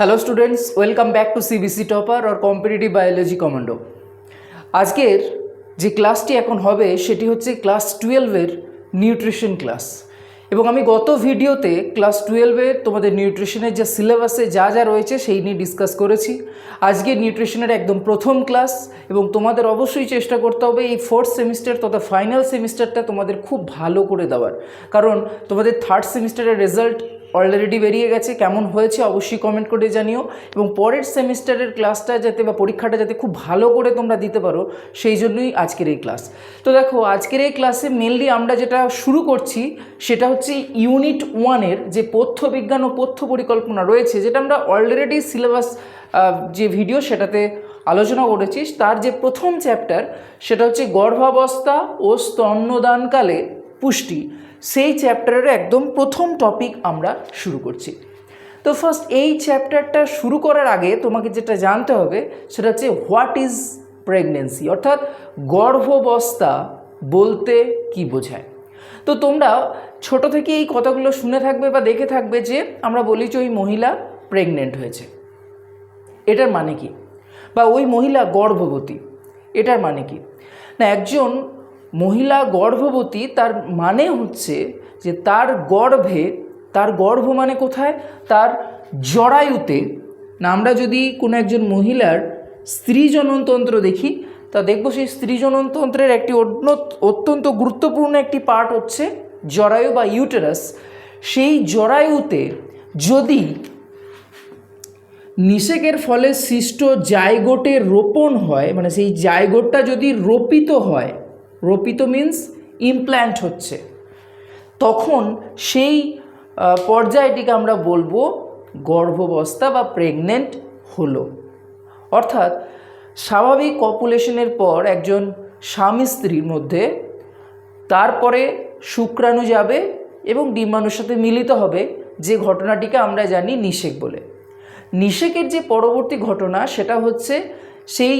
Hello students welcome back to CBC topper or competitive biology commando আজকের যে ক্লাসটি এখন হবে, সেটি হচ্ছে ক্লাস টুয়েলভের নিউট্রিশন ক্লাস এবং আমি গত ভিডিওতে ক্লাস টুয়েলভের তোমাদের নিউট্রিশনের যে সিলেবাসে যা যা রয়েছে, সেই নিয়ে ডিসকাস করেছি। আজকে নিউট্রিশনের একদম প্রথম ক্লাস এবং তোমাদের অবশ্যই চেষ্টা করতে হবে এই ফোর্থ সেমিস্টার তথা ফাইনাল সেমিস্টারটা তোমাদের খুব ভালো করে দেওয়ার। কারণ তোমাদের থার্ড সেমিস্টারের রেজাল্ট অলরেডি বেরিয়ে গেছে, কেমন হয়েছে অবশ্যই কমেন্ট করে জানিও। এবং পরের সেমিস্টারের ক্লাসটা যাতে বা পরীক্ষাটা যাতে খুব ভালো করে তোমরা দিতে পারো, সেই জন্যই আজকের এই ক্লাস তো দেখো, আজকের এই ক্লাসে মেনলি আমরা যেটা শুরু করছি, সেটা হচ্ছে ইউনিট ওয়ানের যে পথ্য বিজ্ঞান ও পথ্য পরিকল্পনা রয়েছে, যেটা আমরা অলরেডি সিলেবাস যে ভিডিও সেটাতে আলোচনা করেছি, তার যে প্রথম চ্যাপ্টার সেটা হচ্ছে গর্ভাবস্থা ও স্তন্যদানকালে পুষ্টি। সেই চ্যাপ্টারের একদম প্রথম টপিক আমরা শুরু করছি। তো ফার্স্ট এই চ্যাপ্টারটা শুরু করার আগে তোমাকে যেটা জানতে হবে, সেটা হচ্ছে হোয়াট ইজ প্রেগনেন্সি অর্থাৎ গর্ভাবস্থা বলতে কি বোঝায়? তো তোমরা ছোট থেকে এই কথাগুলো শুনে থাকবে বা দেখে থাকবে যে আমরা বলি যে ওই মহিলা প্রেগনেন্ট হয়েছে। এটার মানে কি? বা ওই মহিলা গর্ভবতী, এটার মানে কি? না, একজন মহিলা গর্ভবতী তার মানে হচ্ছে যে তার গর্ভে, তার গর্ভ মানে কোথায়? তার জরায়ুতে। না, আমরা যদি কোনো একজন মহিলার স্ত্রী জননতন্ত্র দেখি, তা দেখব সেই স্ত্রী জননতন্ত্রের একটি অন্য অত্যন্ত গুরুত্বপূর্ণ একটি পার্ট হচ্ছে জরায়ু বা ইউটেরাস। সেই জরায়ুতে যদি নিষেকের ফলে সৃষ্ট জায়গোটে রোপণ হয় মানে সেই জায়গোটটা যদি রোপিত হয় রোপিত মিন্স ইমপ্ল্যান্ট হচ্ছে। তখন সেই পর্যায়টিকে আমরা বলব গর্ভাবস্থা বা প্রেগনেন্ট হলো। অর্থাৎ স্বাভাবিক কপুলেশনের পর একজন স্বামী স্ত্রীর মধ্যে তারপরে শুক্রাণু যাবে এবং ডিম্বাণুর সাথে মিলিত হবে, যে ঘটনাটিকে আমরা জানি নিষেক বলে। নিষেকের যে পরবর্তী ঘটনা সেটা হচ্ছে সেই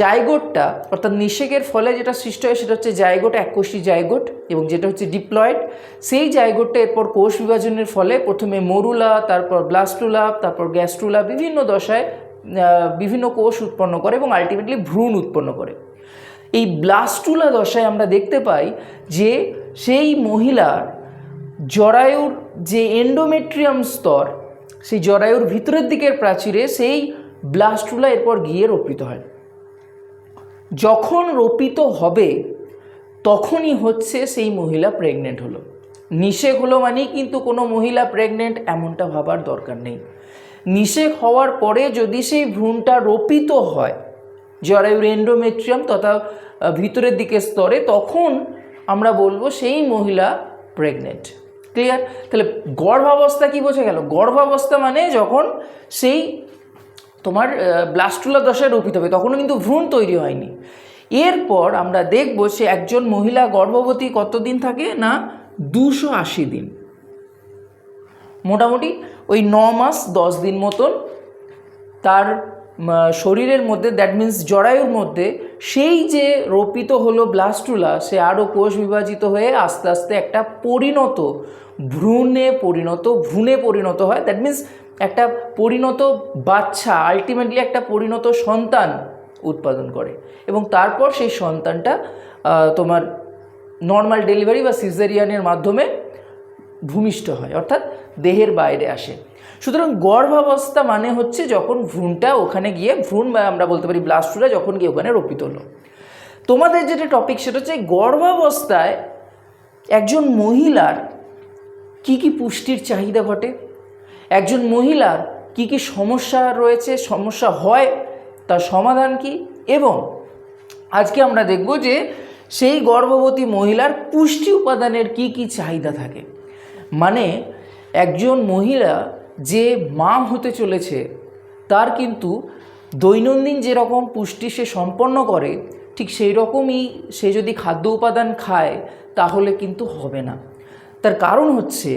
জায়গোটটা, অর্থাৎ নিষেকের ফলে যেটা সৃষ্টি হয় সেটা হচ্ছে জায়গোট, এককোষী জায়গোট এবং যেটা হচ্ছে ডিপ্লয়েড। সেই জায়গোটটা এরপর কোষ বিভাজনের ফলে প্রথমে মরুলা, তারপর ব্লাস্টুলা, তারপর গ্যাস্ট্রুলা বিভিন্ন দশায় বিভিন্ন কোষ উৎপন্ন করে এবং আলটিমেটলি ভ্রূণ উৎপন্ন করে। এই ব্লাস্টুলা দশায় আমরা দেখতে পাই যে সেই মহিলার জরায়ুর যে এন্ডোমেট্রিয়াম স্তর, সেই জরায়ুর ভিতরের দিকের প্রাচীরে সেই ব্লাস্টুলা এরপর গিয়ে রোপিত হয়। যখন রোপিত হবে, তখনই হচ্ছে সেই মহিলা প্রেগনেন্ট হলো। নিষেক হলো মানেই কিন্তু কোনো মহিলা প্রেগনেন্ট এমনটা ভাবার দরকার নেই। নিষেক হওয়ার পরে যদি সেই ভ্রূণটা রোপিত হয় জরায়ুর এন্ডোমেট্রিয়াম তথা ভিতরের দিকে স্তরে, তখন আমরা বলব সেই মহিলা প্রেগনেন্ট ক্লিয়ার তাহলে গর্ভাবস্থা কি বোঝা গেল? গর্ভাবস্থা মানে যখন সেই তোমার ব্লাস্টুলা দশায় রোপিত হবে। তখনও কিন্তু ভ্রূণ তৈরি হয়নি। এরপর আমরা দেখব সে একজন মহিলা গর্ভবতী কতদিন থাকে না দুশো আশি দিন। মোটামুটি ওই ন মাস দশ দিন মতন তার শরীরের মধ্যে দ্যাট মিন্স জরায়ুর মধ্যে সেই যে রোপিত হলো ব্লাস্টুলা, সে আরও কোষ বিভাজিত হয়ে আস্তে আস্তে একটা পরিণত, ভ্রূণে পরিণত ভ্রূণে পরিণত হয়। দ্যাট মিন্স একটা পরিণত বাচ্চা আলটিমেটলি একটা পরিণত সন্তান উৎপাদন করে এবং তারপর সেই সন্তানটা তোমার নর্মাল ডেলিভারি বা সিজারিয়ানের মাধ্যমে ভূমিষ্ঠ হয়, অর্থাৎ দেহের বাইরে আসে। সুতরাং গর্ভাবস্থা মানে হচ্ছে যখন ভ্রূণটা ওখানে গিয়ে, ভ্রূণ বা আমরা বলতে পারি ব্লাস্টুরা যখন গিয়ে ওখানে রোপিত হলো। তোমাদের যেটা টপিক সেটা হচ্ছে গর্ভাবস্থায় একজন মহিলার কি কি পুষ্টির চাহিদা ঘটে? একজন মহিলার কি কি সমস্যা রয়েছে, সমস্যা হয়, তার সমাধান কি? এবং আজকে আমরা দেখব যে সেই গর্ভবতী মহিলার পুষ্টি উপাদানের কি কি চাহিদা থাকে। মানে একজন মহিলা যে মা হতে চলেছে, তার কিন্তু দৈনন্দিন যেরকম পুষ্টি সে সম্পন্ন করে, ঠিক সেই রকমই সে যদি খাদ্য উপাদান খায়, তাহলে কিন্তু হবে না। তার কারণ হচ্ছে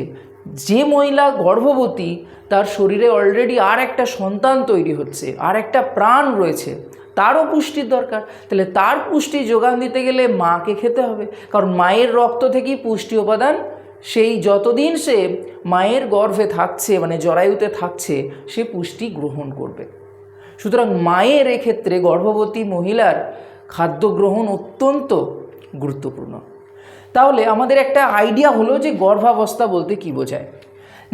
যে মহিলা গর্ভবতী, তার শরীরে অলরেডি আর একটা সন্তান তৈরি হচ্ছে, আর একটা প্রাণ রয়েছে, তারও পুষ্টির দরকার। তাহলে তার পুষ্টি যোগান দিতে গেলে মাকে খেতে হবে, কারণ মায়ের রক্ত থেকেই পুষ্টি উপাদান, সেই যতদিন সে মায়ের গর্ভে থাকছে মানে জরায়ুতে থাকছে, সে পুষ্টি গ্রহণ করবে। সুতরাং মায়ের এক্ষেত্রে গর্ভবতী মহিলার খাদ্য গ্রহণ অত্যন্ত গুরুত্বপূর্ণ। তাহলে আমাদের একটা আইডিয়া হলো যে গর্ভাবস্থা বলতে কি বোঝায়।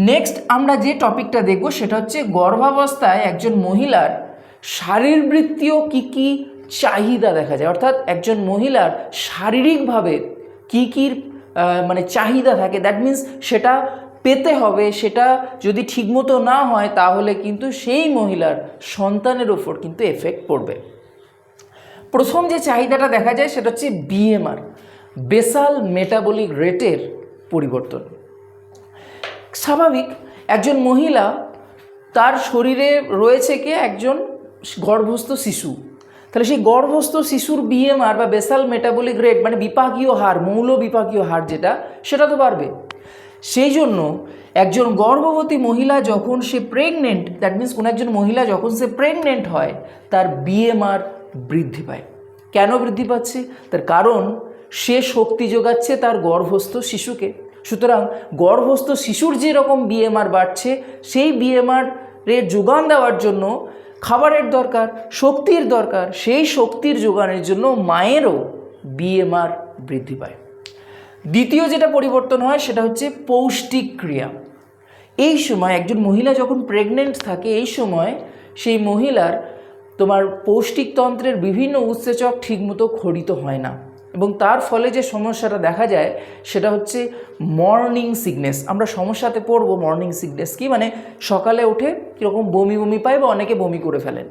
নেক্সট আমরা যে টপিকটা দেখব সেটা হচ্ছে গর্ভাবস্থায় একজন মহিলার শারীরবৃত্তীয় কী কী চাহিদা দেখা যায়। অর্থাৎ একজন মহিলার শারীরিকভাবে কী কী মানে চাহিদা থাকে। দ্যাট মিন্স সেটা পেতে হবে, সেটা যদি ঠিকমতো না হয় তাহলে কিন্তু সেই মহিলার সন্তানের ওপর কিন্তু এফেক্ট পড়বে। প্রথম যে চাহিদাটা দেখা যায় সেটা হচ্ছে বিএমআর বেসাল মেটাবলিক রেটের পরিবর্তন। স্বাভাবিক, একজন মহিলা তার শরীরে রয়েছে কে একজন গর্ভস্থ শিশু। তাহলে সেই গর্ভস্থ শিশুর বিএমআর বা বেসাল মেটাবলিক রেট মানে বিপাকীয় হার, মৌল বিপাকীয় হার যেটা, সেটা তো বাড়বে। সেই জন্য একজন গর্ভবতী মহিলা যখন সে প্রেগনেন্ট দ্যাট মিন্স কোনো একজন মহিলা যখন সে প্রেগনেন্ট হয়, তার বিএমআর বৃদ্ধি পায়। কেন বৃদ্ধি পাচ্ছে? তার কারণ সে শক্তি যোগাচ্ছে তার গর্ভস্থ শিশুকে। সুতরাং গর্ভস্থ শিশুর যেরকম বিএমআর বাড়ছে, সেই বিএমআর এর যোগান দেওয়ার জন্য খাবারের দরকার, শক্তির দরকার, সেই শক্তির যোগানের জন্য মায়েরও বিএমআর বৃদ্ধি পায়। দ্বিতীয় যেটা পরিবর্তন হয়, সেটা হচ্ছে পৌষ্টিক ক্রিয়া এই সময় একজন মহিলা যখন প্রেগনেন্ট থাকে, এই সময় সেই মহিলার তোমার পৌষ্টিকতন্ত্রের বিভিন্ন উৎসেচক ঠিকমতো খরিত হয় না। এবং তার ফলে যে সমস্যাটা দেখা যায়, সেটা হচ্ছে মর্নিং সিকনেস আমরা সমস্যাতে পড়ব মর্নিং সিকনেস কি? মানে সকালে উঠে কীরকম বমি বমি পায় বা অনেকে বমি করে ফেলেন।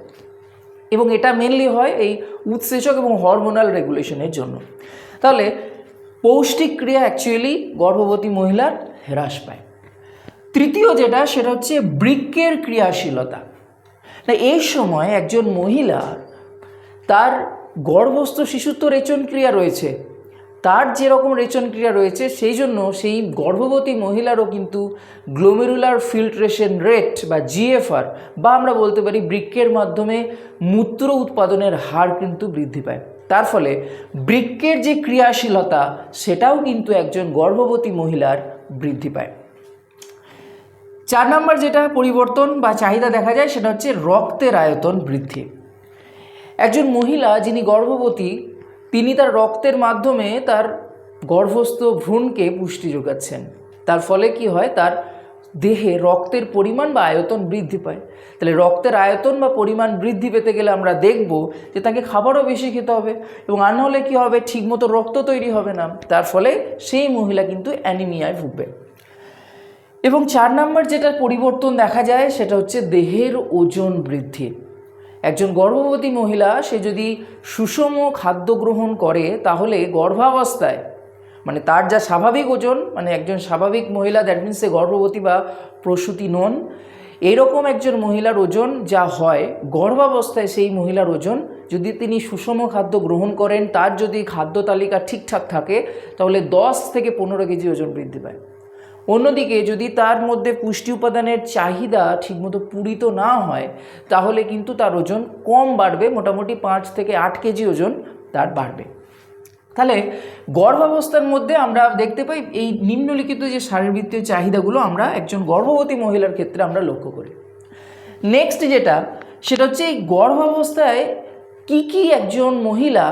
এবং এটা মেনলি হয় এই উৎসেচক এবং হরমোনাল রেগুলেশনের জন্য। তাহলে পৌষ্টিক ক্রিয়া অ্যাকচুয়ালি গর্ভবতী মহিলার হ্রাস পায়। তৃতীয় যেটা, সেটা হচ্ছে বৃক্কের ক্রিয়াশীলতা। না, এই সময় একজন মহিলা তার গর্ভস্থ শিশুর তো রেচন ক্রিয়া রয়েছে। তার যেরকম রেচন ক্রিয়া রয়েছে, সেই জন্য সেই গর্ভবতী মহিলারও কিন্তু গ্লোমেরুলার ফিল্ট্রেশন রেট বা জিএফআর বা আমরা বলতে পারি বৃক্কের মাধ্যমে মূত্র উৎপাদনের হার কিন্তু বৃদ্ধি পায়। তার ফলে বৃক্কের যে ক্রিয়াশীলতা, সেটাও কিন্তু একজন গর্ভবতী মহিলার বৃদ্ধি পায়। চার নম্বর যেটা পরিবর্তন বা চাহিদা দেখা যায়, সেটা হচ্ছে রক্তের আয়তন বৃদ্ধি। একজন মহিলা যিনি গর্ভবতী, তিনি তার রক্তের মাধ্যমে তার গর্ভস্থ ভ্রূণকে পুষ্টি যোগাচ্ছেন। তার ফলে কি হয়? তার দেহে রক্তের পরিমাণ বা আয়তন বৃদ্ধি পায়। তাহলে রক্তের আয়তন বা পরিমাণ বৃদ্ধি পেতে গেলে আমরা দেখব যে তাকে খাবারও বেশি খেতে হবে এবং আর নাহলে কী হবে? ঠিকমতো রক্ত তৈরি হবে না। তার ফলে সেই মহিলা কিন্তু অ্যানিমিয়ায় ভুগবে। এবং চার নম্বর যেটা পরিবর্তন দেখা যায় সেটা হচ্ছে দেহের ওজন বৃদ্ধি। একজন গর্ভবতী মহিলা, সে যদি সুষম খাদ্য গ্রহণ করে, তাহলে গর্ভাবস্থায় মানে তার যা স্বাভাবিক ওজন মানে একজন স্বাভাবিক মহিলা দ্যাট মিনস সে গর্ভবতী বা প্রসূতি নন, এরকম একজন মহিলার ওজন যা হয়, গর্ভাবস্থায় সেই মহিলার ওজন, যদি তিনি সুষম খাদ্য গ্রহণ করেন, তার যদি খাদ্য তালিকা ঠিকঠাক থাকে, তাহলে দশ থেকে পনেরো কেজি ওজন বৃদ্ধি পায়। অন্যদিকে যদি তার মধ্যে পুষ্টি উপাদানের চাহিদা ঠিকমতো পূরিত না হয়, তাহলে কিন্তু তার ওজন কম বাড়বে, মোটামুটি পাঁচ থেকে আট কেজি ওজন তার বাড়বে। তাহলে গর্ভাবস্থার মধ্যে আমরা দেখতে পাই, এই নিম্নলিখিত যে শারীরবৃত্তীয় চাহিদাগুলো আমরা একজন গর্ভবতী মহিলার ক্ষেত্রে আমরা লক্ষ্য করি। নেক্সট যেটা, সেটা হচ্ছে এই গর্ভাবস্থায় কি কি একজন মহিলা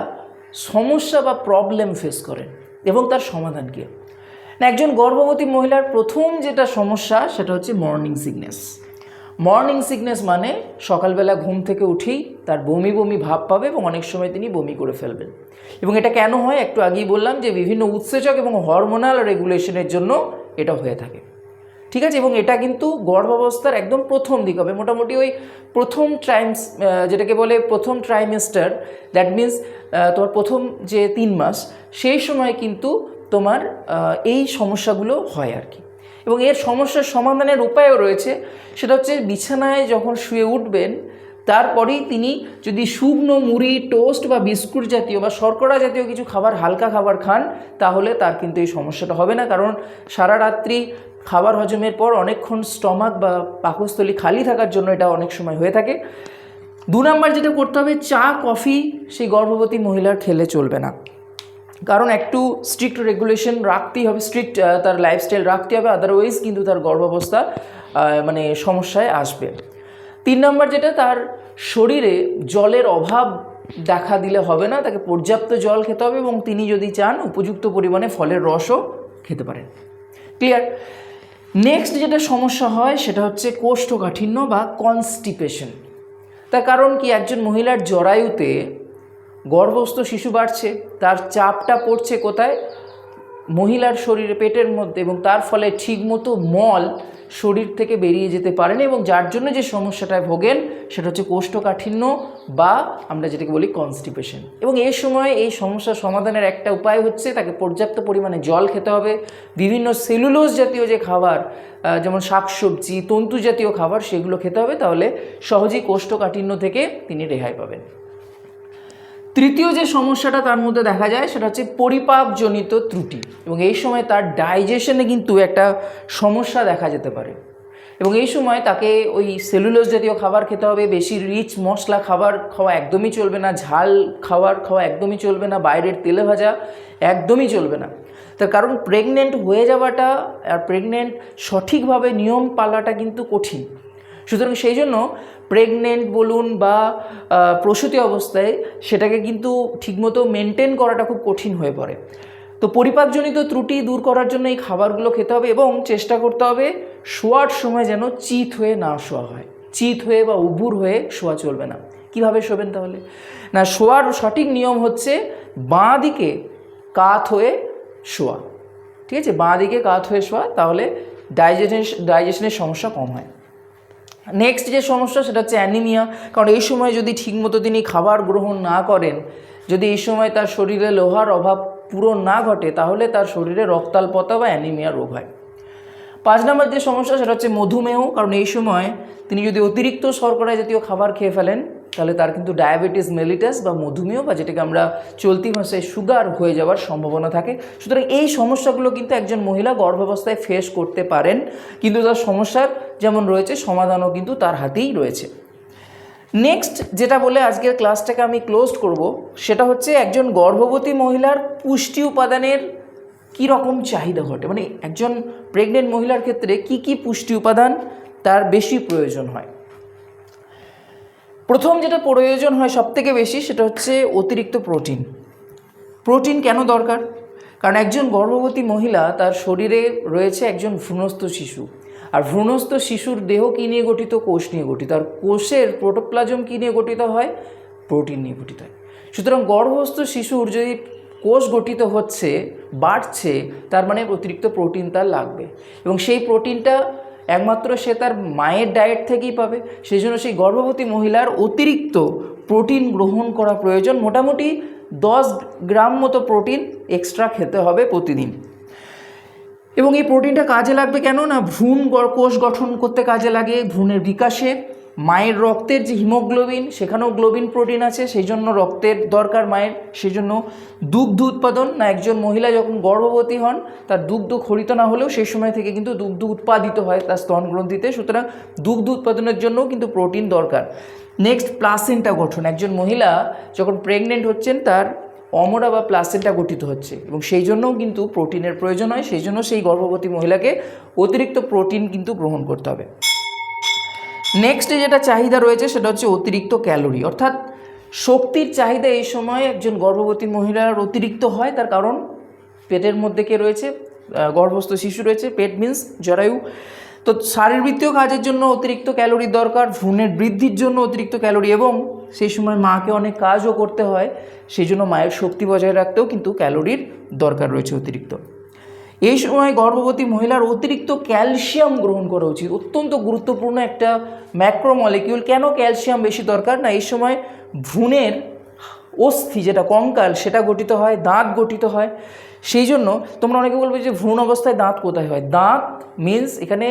সমস্যা বা প্রবলেম ফেস করেন এবং তার সমাধান কী? না, একজন গর্ভবতী মহিলার প্রথম যেটা সমস্যা, সেটা হচ্ছে মর্নিং সিকনেস মর্নিং সিকনেস মানে সকালবেলা ঘুম থেকে উঠেই তার বমি বমি ভাব পাবে এবং অনেক সময় তিনি বমি করে ফেলবেন। এবং এটা কেন হয়? একটু আগেই বললাম যে বিভিন্ন উৎসেচক এবং হরমোনাল রেগুলেশনের জন্য এটা হয়ে থাকে। ঠিক আছে? এবং এটা কিন্তু গর্ভাবস্থার একদম প্রথম দিক হবে। মোটামুটি ওই প্রথম ট্রাইমস যেটাকে বলে প্রথম ট্রাইমেস্টার দ্যাট মিন্স তোমার প্রথম যে তিন মাস, সেই সময় কিন্তু তোমার এই সমস্যাগুলো হয় আর কি। এবং এর সমস্যার সমাধানের উপায়ও রয়েছে। সেটা হচ্ছে বিছানায় যখন শুয়ে উঠবেন, তারপরেই তিনি যদি শুকনো মুড়ি, টোস্ট বা বিস্কুট জাতীয় বা শর্করা জাতীয় কিছু খাবার, হালকা খাবার খান, তাহলে তার কিন্তু এই সমস্যাটা হবে না। কারণ সারা রাত্রি খাবার হজমের পর অনেকক্ষণ স্টমাক বা পাকস্থলী খালি থাকার জন্য এটা অনেক সময় হয়ে থাকে। দু নম্বর যেটা করতে হবে, চা, কফি সেই গর্ভবতী মহিলার খেলে চলবে না। কারণ একটু স্ট্রিক্ট রেগুলেশন রাখতেই হবে স্ট্রিক্ট তার লাইফস্টাইল রাখতে হবে আদারওয়াইজ কিন্তু তার গর্ভাবস্থা মানে সমস্যায় আসবে। তিন নম্বর যেটা, তার শরীরে জলের অভাব দেখা দিলে হবে না, তাকে পর্যাপ্ত জল খেতে হবে এবং তিনি যদি চান উপযুক্ত পরিমাণে ফলের রসও খেতে পারেন। ক্লিয়ার নেক্সট যেটা সমস্যা হয়, সেটা হচ্ছে কোষ্ঠকাঠিন্য বা কনস্টিপেশন তার কারণ কি? একজন মহিলার জরায়ুতে গর্ভস্থ শিশু বাড়ছে, তার চাপটা পড়ছে কোথায়? মহিলার শরীরে, পেটের মধ্যে এবং তার ফলে ঠিকমতো মল শরীর থেকে বেরিয়ে যেতে পারেন এবং যার জন্য যে সমস্যাটায় ভোগেন সেটা হচ্ছে কোষ্ঠকাঠিন্য বা আমরা যেটাকে বলি কনস্টিপেশন এবং এই সময়ে এই সমস্যার সমাধানের একটা উপায় হচ্ছে তাকে পর্যাপ্ত পরিমাণে জল খেতে হবে। বিভিন্ন সেলুলোজ জাতীয় যে খাবার যেমন শাকসবজি, তন্তু জাতীয় খাবার সেগুলো খেতে হবে, তাহলে সহজেই কোষ্ঠকাঠিন্য থেকে তিনি রেহাই পাবেন। তৃতীয় যে সমস্যাটা তার মধ্যে দেখা যায় সেটা হচ্ছে পরিপাকজনিত ত্রুটি এবং এই সময় তার ডাইজেশনে কিন্তু একটা সমস্যা দেখা যেতে পারে। এবং এই সময় তাকে ওই সেলুলোজ জাতীয় খাবার খেতে হবে, বেশি রিচ মশলা খাবার খাওয়া একদমই চলবে না, ঝাল খাবার খাওয়া একদমই চলবে না, বাইরের তেলে ভাজা একদমই চলবে না। তার কারণ প্রেগনেন্ট হয়ে যাওয়াটা আর প্রেগনেন্ট সঠিকভাবে নিয়ম পালাটা কিন্তু কঠিন। সুতরাং সেই জন্য প্রেগনেন্ট বলুন বা প্রসূতি অবস্থায় সেটাকে কিন্তু ঠিকমতো মেনটেন করাটা খুব কঠিন হয়ে পড়ে। তো পরিপাকজনিত ত্রুটি দূর করার জন্য এই খাবারগুলো খেতে হবে এবং চেষ্টা করতে হবে শোয়ার সময় যেন চিত হয়ে না শোয়া হয়। চিত হয়ে বা উবুর হয়ে শোয়া চলবে না। কীভাবে শোবেন তাহলে? না, শোয়ার সঠিক নিয়ম হচ্ছে বাঁ দিকে কাত হয়ে শোয়া। ঠিক আছে? বাঁ দিকে কাত হয়ে শোয়া, তাহলে ডাইজেশন ডাইজেশনের সমস্যা কম হয়। নেক্সট যে সমস্যা সেটা হচ্ছে অ্যানিমিয়া কারণ এই সময় যদি ঠিকমতো তিনি খাবার গ্রহণ না করেন, যদি এই সময় তার শরীরে লোহার অভাব পূরণ না ঘটে, তাহলে তার শরীরে রক্তাল্পতা বা অ্যানিমিয়া রোগ হয়। পাঁচ নম্বর যে সমস্যা সেটা হচ্ছে মধুমেহ, কারণ এই সময় তিনি যদি অতিরিক্ত শর্করা জাতীয় খাবার খেয়ে ফেলেন তাহলে তার কিন্তু ডায়াবেটিস মেলিটাস বা মধুমেহ বা যেটাকে আমরা চলতি ভাষায় সুগার হয়ে যাওয়ার সম্ভাবনা থাকে। সুতরাং এই সমস্যাগুলো কিন্তু একজন মহিলা গর্ভাবস্থায় ফেস করতে পারেন। কিন্তু তার সমস্যার যেমন রয়েছে, সমাধানও কিন্তু তার হাতেই রয়েছে। নেক্সট যেটা বলে আজকের ক্লাসটাকে আমি ক্লোজ করব, সেটা হচ্ছে একজন গর্ভবতী মহিলার পুষ্টি উপাদানের কী রকম চাহিদা ঘটে? মানে একজন প্রেগনেন্ট মহিলার ক্ষেত্রে কি কি পুষ্টি উপাদান তার বেশি প্রয়োজন হয়? প্রথম যেটা প্রয়োজন হয় সবথেকে বেশি সেটা হচ্ছে অতিরিক্ত প্রোটিন। প্রোটিন কেন দরকার? কারণ একজন গর্ভবতী মহিলা তার শরীরে রয়েছে একজন ভ্রূণস্থ শিশু। আর ভ্রূণস্থ শিশুর দেহ কী নিয়ে গঠিত? কোষ নিয়ে গঠিত। আর কোষের প্রোটোপ্লাজম কী নিয়ে গঠিত হয়? প্রোটিন নিয়ে গঠিত হয়। সুতরাং গর্ভস্থ শিশুর যদি কোষ গঠিত হচ্ছে, বাড়ছে, তার মানে অতিরিক্ত প্রোটিন তার লাগবে। এবং সেই প্রোটিনটা একমাত্র সে তার মায়ের ডায়েট থেকেই পাবে। সেই জন্য সেই গর্ভবতী মহিলার অতিরিক্ত প্রোটিন গ্রহণ করা প্রয়োজন। মোটামুটি দশ গ্রাম মতো প্রোটিন এক্সট্রা খেতে হবে প্রতিদিন। এবং এই প্রোটিনটা কাজে লাগবে কেন না? ভ্রূণ কোষ গঠন করতে কাজে লাগে। ভ্রূণের বিকাশে মায়ের রক্তের যে হিমোগ্লোবিন, সেখানেও গ্লোবিন প্রোটিন আছে সেই জন্য রক্তের দরকার মায়ের সেই জন্য দুগ্ধ উৎপাদন। না, একজন মহিলা যখন গর্ভবতী হন, তার দুগ্ধ খরিত না হলেও সেই সময় থেকে কিন্তু দুগ্ধ উৎপাদিত হয় তার স্তন গ্রন্থিতে। সুতরাং দুগ্ধ উৎপাদনের জন্যও কিন্তু প্রোটিন দরকার। নেক্সট প্লাসেন্টা গঠন। একজন মহিলা যখন প্রেগনেন্ট হচ্ছেন, তার অমরা বা প্লাসেন্টা গঠিত হচ্ছে এবং সেই জন্যও কিন্তু প্রোটিনের প্রয়োজন হয়, সেই জন্য সেই গর্ভবতী মহিলাকে অতিরিক্ত প্রোটিন কিন্তু গ্রহণ করতে হবে। নেক্সট যেটা চাহিদা রয়েছে সেটা হচ্ছে অতিরিক্ত ক্যালোরি। অর্থাৎ শক্তির চাহিদা এই সময় একজন গর্ভবতী মহিলার অতিরিক্ত হয়, তার কারণ পেটের মধ্যে কে রয়েছে? গর্ভস্থ শিশু রয়েছে। পেট মিন্স জরায়ু। তো শারীরবৃত্তীয় কাজের জন্য অতিরিক্ত ক্যালোরির দরকার, ভ্রূণের বৃদ্ধির জন্য অতিরিক্ত ক্যালোরি এবং সেই সময় মাকে অনেক কাজও করতে হয়, সেই জন্য মায়ের শক্তি বজায় রাখতেও কিন্তু ক্যালোরির দরকার রয়েছে অতিরিক্ত। এই সময় গর্ভবতী মহিলার অতিরিক্ত ক্যালসিয়াম গ্রহণ করা উচিত। অত্যন্ত গুরুত্বপূর্ণ একটা ম্যাক্রোমলিকিউল। কেন ক্যালসিয়াম বেশি দরকার? না, এই সময় ভ্রূণের অস্থি যেটা, কঙ্কাল, সেটা গঠিত হয়, দাঁত গঠিত হয়। সেই জন্য তোমরা অনেকে বলবে যে ভ্রূণ অবস্থায় দাঁত কোথায় হয়? দাঁত মিন্স এখানে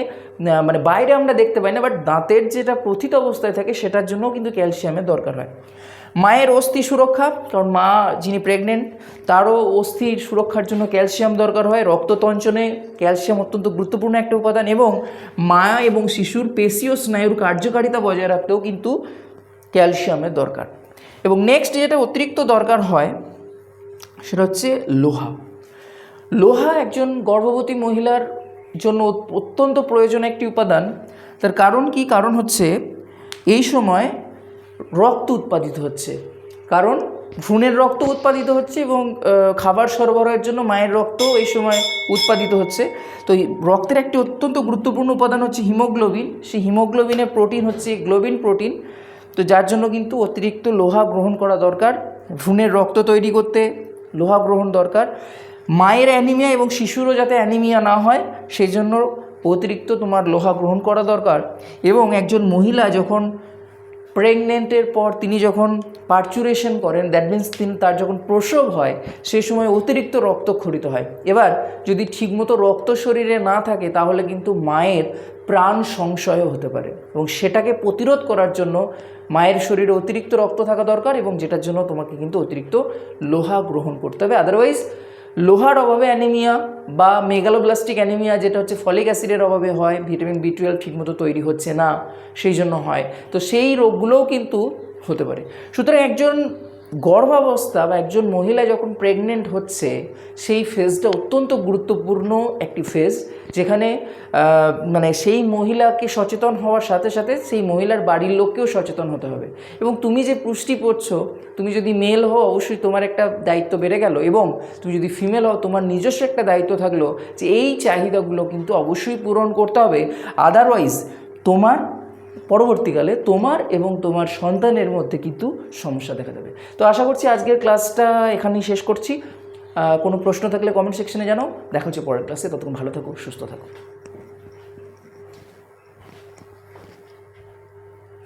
মানে বাইরে আমরা দেখতে পাই না বাট দাঁতের যেটা প্রথিত অবস্থায় থাকে, সেটার জন্যও কিন্তু ক্যালসিয়ামের দরকার হয়। মায়ের অস্থি সুরক্ষা, কারণ মা যিনি প্রেগনেন্ট তারও অস্থির সুরক্ষার জন্য ক্যালসিয়াম দরকার হয় রক্ততঞ্চনে ক্যালসিয়াম অত্যন্ত গুরুত্বপূর্ণ একটা উপাদান এবং মা এবং শিশুর পেশি ও স্নায়ুর কার্যকারিতা বজায় রাখতেও কিন্তু ক্যালসিয়ামের দরকার। এবং নেক্সট যেটা অতিরিক্ত দরকার হয়, সেটা হচ্ছে লোহা। লোহা একজন গর্ভবতী মহিলার জন্য অত্যন্ত প্রয়োজনীয় একটি উপাদান। তার কারণ কি? কারণ হচ্ছে এই সময় রক্ত উৎপাদিত হচ্ছে। কারণ ভ্রূণের রক্ত উৎপাদিত হচ্ছে এবং খাবার সরবরাহের জন্য মায়ের রক্ত এই সময় উৎপাদিত হচ্ছে। তো রক্তের একটি অত্যন্ত গুরুত্বপূর্ণ উপাদান হচ্ছে হিমোগ্লোবিন। সেই হিমোগ্লোবিনের প্রোটিন হচ্ছে গ্লোবিন প্রোটিন। তো যার জন্য কিন্তু অতিরিক্ত লোহা গ্রহণ করা দরকার, ভ্রূণের রক্ত তৈরি করতে লোহা গ্রহণ দরকার। মায়ের অ্যানিমিয়া এবং শিশুরও যাতে অ্যানিমিয়া না হয়, সেই জন্য অতিরিক্ত তোমার লোহা গ্রহণ করা দরকার। এবং একজন মহিলা যখন প্রেগনেন্টের পর তিনি যখন পার্চুরেশন করেন দ্যাট মিন্স তিনি তার যখন প্রসব হয় সেই সময় অতিরিক্ত রক্ত ক্ষরিত হয়। এবার যদি ঠিকমতো রক্ত শরীরে না থাকে, তাহলে কিন্তু মায়ের প্রাণ সংশয় হতে পারে এবং সেটাকে প্রতিরোধ করার জন্য মায়ের শরীরে অতিরিক্ত রক্ত থাকা দরকার এবং যেটার জন্য তোমাকে কিন্তু অতিরিক্ত লোহা গ্রহণ করতে হবে। আদারওয়াইজ লোহার অভাবে অ্যানিমিয়া বা মেগালোব্লাস্টিক অ্যানিমিয়া যেটা হচ্ছে ফলিক অ্যাসিডের অভাবে হয় ভিটামিন বি টুয়েলভ ঠিকমতো তৈরি হচ্ছে না সেই জন্য হয়। তো সেই রোগগুলোও কিন্তু হতে পারে। সুতরাং একজন গর্ভাবস্থা বা একজন মহিলা যখন প্রেগনেন্ট হচ্ছে, সেই ফেজটা অত্যন্ত গুরুত্বপূর্ণ একটি ফেজ যেখানে মানে সেই মহিলাকে সচেতন হওয়ার সাথে সাথে সেই মহিলার বাড়ির লোককেও সচেতন হতে হবে। এবং তুমি যে পুষ্টি পড়ছো তুমি যদি মেল হও, অবশ্যই তোমার একটা দায়িত্ব বেড়ে গেল এবং তুমি যদি ফিমেল হও, তোমার নিজস্ব একটা দায়িত্ব থাকল যে এই চাহিদাগুলো কিন্তু অবশ্যই পূরণ করতে হবে। আদারওয়াইজ তোমার পরবর্তীকালে তোমার এবং তোমার সন্তানের মধ্যে কিন্তু সমস্যা দেখা দেবে। তো আশা করছি আজকের ক্লাসটা এখানেই শেষ করছি। কোনো প্রশ্ন থাকলে কমেন্ট সেকশনে জানাও। দেখা হচ্ছে পরের ক্লাসে ততক্ষণ ভালো থাকো, সুস্থ থাকো।